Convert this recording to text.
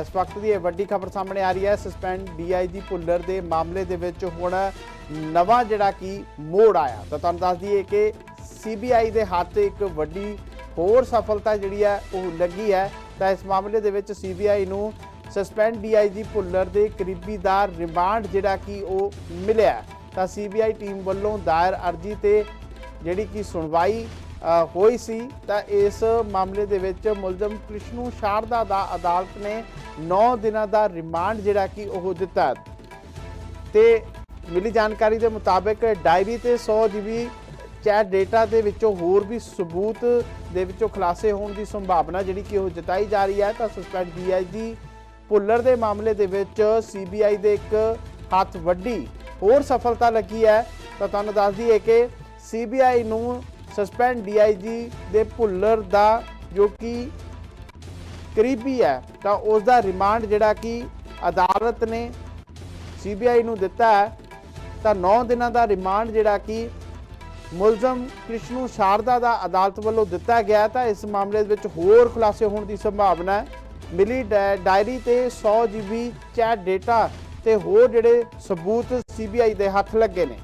ਇਸ ਵਕਤ ਦੀ ਇਹ ਵੱਡੀ ਖਬਰ ਸਾਹਮਣੇ ਆ ਰਹੀ ਹੈ। ਸਸਪੈਂਡ ਡੀਆਈਜੀ ਭੁੱਲਰ ਦੇ ਮਾਮਲੇ ਦੇ ਵਿੱਚ ਹੁਣ ਨਵਾਂ ਜਿਹੜਾ ਕੀ ਮੋੜ ਆਇਆ। ਤਾਂ ਤੁਹਾਨੂੰ ਦੱਸ ਦਈਏ ਕਿ ਸੀਬੀਆਈ ਦੇ ਹੱਥ ਇੱਕ ਵੱਡੀ ਹੋਰ ਸਫਲਤਾ ਜਿਹੜੀ ਹੈ, ਉਹ ਲੱਗੀ ਹੈ। ਤਾਂ ਇਸ ਮਾਮਲੇ ਦੇ ਵਿੱਚ ਸੀਬੀਆਈ ਨੂੰ ਸਸਪੈਂਡ ਡੀਆਈਜੀ ਭੁੱਲਰ ਦੇ ਕਰੀਬੀ ਦਾ ਰਿਮਾਂਡ ਜਿਹੜਾ ਕਿ ਉਹ ਮਿਲਿਆ। ਹੈ। ਤਾਂ ਸੀਬੀਆਈ ਟੀਮ ਵੱਲੋਂ ਦਾਇਰ ਅਰਜ਼ੀ ਤੇ ਜਿਹੜੀ ਕਿ ਸੁਣਵਾਈ ਹੋਈ ਸੀ, ਤਾਂ ਇਸ ਮਾਮਲੇ ਦੇ ਵਿੱਚ ਮੁਲਜ਼ਮ ਕ੍ਰਿਸ਼ਨੂ ਸ਼ਾਰਦਾ ਦਾ ਅਦਾਲਤ ਨੇ 9 ਦਿਨਾਂ ਦਾ ਰਿਮਾਂਡ ਜਿਹੜਾ ਕਿ ਉਹ ਦਿੱਤਾ। ਤੇ ਮਿਲੀ ਜਾਣਕਾਰੀ ਦੇ ਮੁਤਾਬਕ ਡਾਇਰੀ ਤੇ 100 ਜੀਬੀ ਚੈਟ ਡੇਟਾ ਦੇ ਵਿੱਚੋਂ ਹੋਰ ਵੀ ਸਬੂਤ ਦੇ ਵਿੱਚੋਂ ਖੁਲਾਸੇ ਹੋਣ ਦੀ ਸੰਭਾਵਨਾ ਜਿਹੜੀ ਕਿ ਉਹ ਜਤਾਈ ਜਾ ਰਹੀ ਹੈ, ਤਾਂ ਸਸਪੈਂਡ ਡੀਆਈਜੀ ਭੁੱਲਰ ਦੇ ਮਾਮਲੇ ਦੇ ਵਿੱਚ ਸੀਬੀਆਈ ਦੇ ਇੱਕ ਹੱਥ ਵੱਡੀ ਹੋਰ ਸਫਲਤਾ ਲੱਗੀ ਹੈ। ਤਾਂ ਤੁਹਾਨੂੰ ਦੱਸ ਦਈਏ ਕਿ ਸੀਬੀਆਈ ਨੂੰ ਸਸਪੈਂਡ ਡੀਆਈਜੀ ਦੇ ਭੁੱਲਰ ਦਾ ਜੋ ਕਿ ਕਰੀਬੀ ਹੈ, ਤਾਂ ਉਸ ਦਾ ਰਿਮਾਂਡ ਜਿਹੜਾ ਕਿ ਅਦਾਲਤ ਨੇ ਸੀਬੀਆਈ ਨੂੰ ਦਿੱਤਾ ਹੈ, ਤਾਂ 9 ਦਿਨਾਂ ਦਾ ਰਿਮਾਂਡ ਜਿਹੜਾ ਕਿ ਮੁਲਜ਼ਮ ਕ੍ਰਿਸ਼ਨੂ ਸ਼ਾਰਦਾ ਦਾ ਅਦਾਲਤ ਵੱਲੋਂ ਦਿੱਤਾ ਗਿਆ ਤਾਂ ਇਸ ਮਾਮਲੇ ਦੇ ਵਿੱਚ ਹੋਰ ਖੁਲਾਸੇ ਹੋਣ ਦੀ ਸੰਭਾਵਨਾ ਹੈ। ਮਿਲੀ ਡਾਇ- ਡਾਇਰੀ ਤੇ 100 ਜੀਬੀ ਚੈਟ ਡੇਟਾ ਤੇ ਹੋਰ ਜਿਹੜੇ ਸਬੂਤ ਸੀਬੀਆਈ ਦੇ ਹੱਥ ਲੱਗੇ ਨੇ।